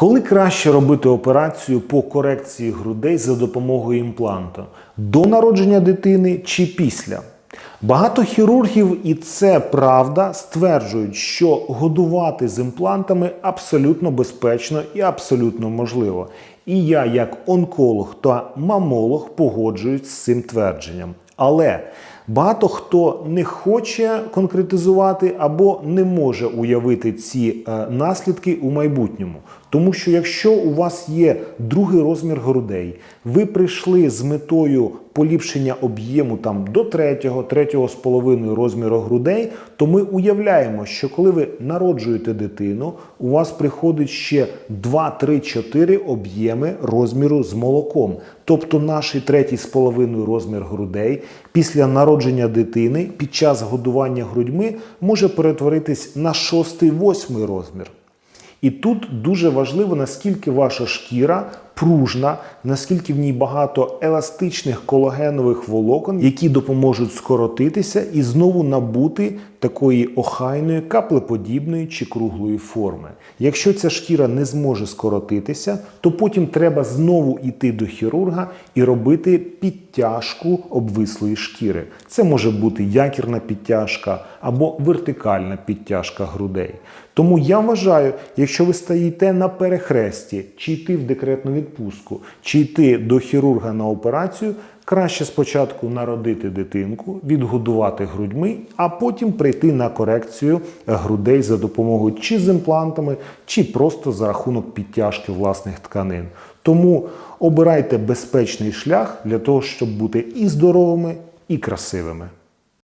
Коли краще робити операцію по корекції грудей за допомогою імпланту? До народження дитини чи після? Багато хірургів, і це правда, стверджують, що годувати з імплантами абсолютно безпечно і абсолютно можливо. І я, як онколог та мамолог, погоджуюсь з цим твердженням. Але багато хто не хоче конкретизувати або не може уявити ці е, наслідки у майбутньому. Тому що якщо у вас є другий розмір грудей, ви прийшли з метою поліпшення об'єму там до третього, третього з половиною розміру грудей, то ми уявляємо, що коли ви народжуєте дитину, у вас приходить ще 2, 3, 4 об'єми розміру з молоком. Тобто наш третій з половиною розмір грудей після народження дитини під час годування грудьми може перетворитись на шостий, восьмий розмір. І тут дуже важливо, наскільки ваша шкіра пружна, наскільки в ній багато еластичних колагенових волокон, які допоможуть скоротитися і знову набути такої охайної, каплеподібної чи круглої форми. Якщо ця шкіра не зможе скоротитися, то потім треба знову йти до хірурга і робити підтяжку обвислої шкіри. Це може бути якірна підтяжка або вертикальна підтяжка грудей. Тому я вважаю, якщо ви стоїте на перехресті, чи йти в декретну відпустку, чи йти до хірурга на операцію, краще спочатку народити дитинку, відгодувати грудьми, а потім прийти на корекцію грудей за допомогою чи з імплантами, чи просто за рахунок підтяжки власних тканин. Тому обирайте безпечний шлях для того, щоб бути і здоровими, і красивими.